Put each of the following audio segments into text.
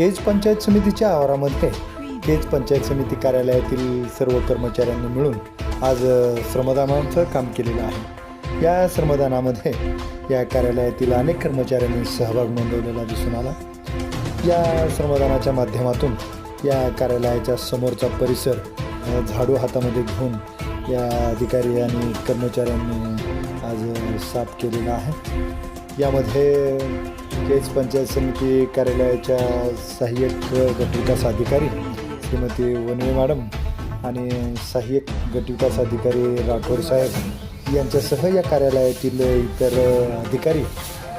केज पंचायत समितीच्या आवारामध्ये केज पंचायत समिती कार्यालयातील सर्व कर्मचाऱ्यांनी मिळून आज श्रमदानाचं काम केलेलं आहे. या श्रमदानामध्ये या कार्यालयातील अनेक कर्मचाऱ्यांनी सहभाग नोंदवलेला दिसून आला. या श्रमदानाच्या माध्यमातून या कार्यालयाच्या समोरचा परिसर झाडू हातामध्ये घेऊन या अधिकारी आणि कर्मचाऱ्यांनी आज साफ केलेला आहे. यामध्ये केज पंचायत समिती कार्यालयाच्या सहाय्यक गटविकास अधिकारी श्रीमती वनवे मॅडम आणि सहाय्यक गटविकास अधिकारी राठोड साहेब यांच्यासह या कार्यालयातील इतर अधिकारी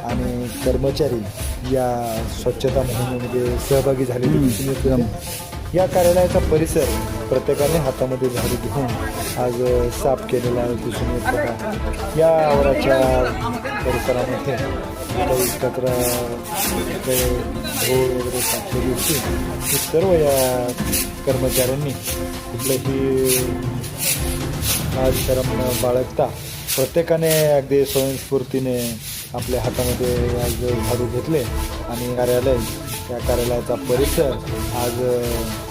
आणि कर्मचारी या स्वच्छता मोहिमेमध्ये सहभागी झालेले दिसून. या कार्यालयाचा परिसर प्रत्येकाने हातामध्ये झाडू घेऊन आज साफ केलेला दिसून येत होता या आवाराच्या परिसरामध्ये काही कचरा काही वगैरे साठलेली होती. ही सर्व या कर्मचाऱ्यांनी कुठलंही आज शरम बाळगता प्रत्येकाने अगदी स्वयंस्फूर्तीने आपल्या हातामध्ये आज झाडू घेतले आणि कार्यालय या कार्यालयाचा परिसर आज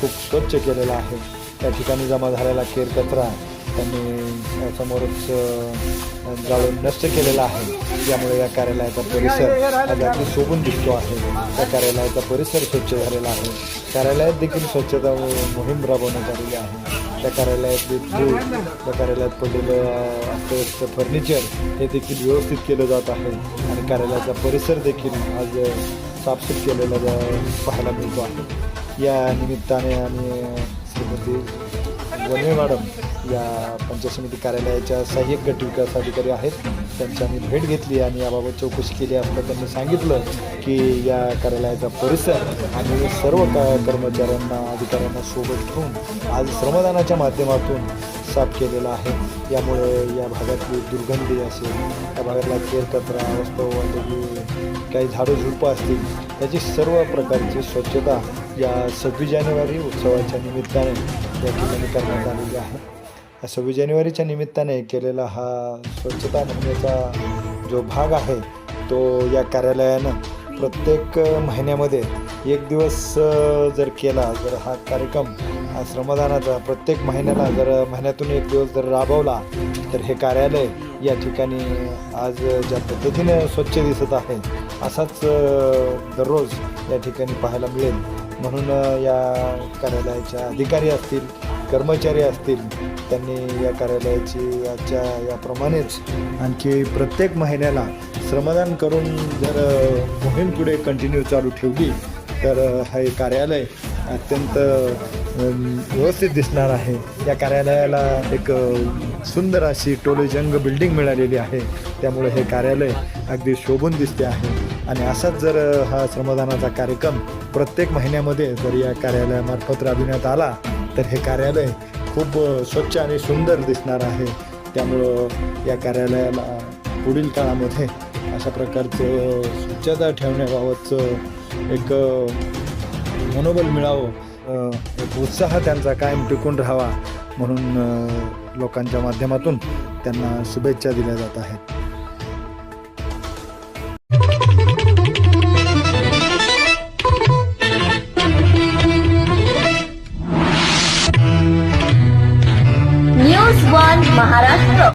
खूप स्वच्छ केलेला आहे. त्या ठिकाणी जमा झालेला केर कचरा त्यांनी समोरच जाळून नष्ट केलेला आहे. त्यामुळे या कार्यालयाचा परिसर आज अगदी शोभून दिसतो आहे. त्या कार्यालयाचा परिसर स्वच्छ झालेला आहे. कार्यालयात देखील स्वच्छता मोहीम राबवण्यात आलेली आहे. त्या कार्यालयातले धूळ त्या कार्यालयात पडलेलं अस्तव्यस्त फर्निचर हे देखील व्यवस्थित केलं जात आहे. आणि कार्यालयाचा परिसर देखील आज साफसूफ केलेलं पाहायला मिळतो आहे या निमित्ताने आणि श्रीमती वनवे मॅडम या पंचायत समिती कार्यालयाच्या सहाय्यक गट विकास अधिकारी आहेत. त्यांची आम्ही भेट घेतली आणि याबाबत चौकशी केली असता त्यांनी सांगितलं की या कार्यालयाचा परिसर आणि सर्व का कर्मचाऱ्यांना अधिकाऱ्यांना सोबत घेऊन आज श्रमदानाच्या माध्यमातून साफ केलेला आहे. यामुळे या भागातली दुर्गंधी असेल या भागातला केर कचरा वास्तव काही झाडं झुडपं असतील याची सर्व प्रकारची स्वच्छता या सव्वीस जानेवारी उत्सवाच्या निमित्ताने या ठिकाणी करण्यात आलेली आहे. या सव्वीस जानेवारीच्या निमित्ताने केलेला हा स्वच्छता मोहिमेचा जो भाग आहे तो या कार्यालयानं प्रत्येक महिन्यामध्ये एक दिवस जर केला जर हा कार्यक्रम हा श्रमदानाचा प्रत्येक महिन्याला जर महिन्यातून एक दिवस जर राबवला तर हे कार्यालय या ठिकाणी आज ज्या पद्धतीने स्वच्छ दिसत आहे असाच दररोज या ठिकाणी पाहायला मिळेल. म्हणून या कार्यालयाच्या अधिकारी असतील कर्मचारी असतील त्यांनी या कार्यालयाची याच्या याप्रमाणेच आणखी प्रत्येक महिन्याला श्रमदान करून जर मोहीम पुढे कंटिन्यू चालू ठेवली तर हे कार्यालय अत्यंत व्यवस्थित दिसणार आहे. या कार्यालयाला एक सुंदर अशी टोलेजंग बिल्डिंग मिळालेली आहे. त्यामुळे हे कार्यालय अगदी शोभून दिसते आहे. आणि असाच जर हा श्रमदानाचा कार्यक्रम प्रत्येक महिन्यामध्ये जर या कार्यालयामार्फत राबविण्यात आला तर हे कार्यालय खूप स्वच्छ आणि सुंदर दिसणार आहे. त्यामुळं या कार्यालयाला पुढील काळामध्ये अशा प्रकारचं स्वच्छता ठेवण्याबाबतचं एक मनोबल मिळावं एक उत्साह त्यांचा कायम टिकून राहावा म्हणून लोकांच्या माध्यमातून त्यांना शुभेच्छा दिल्या जात आहेत.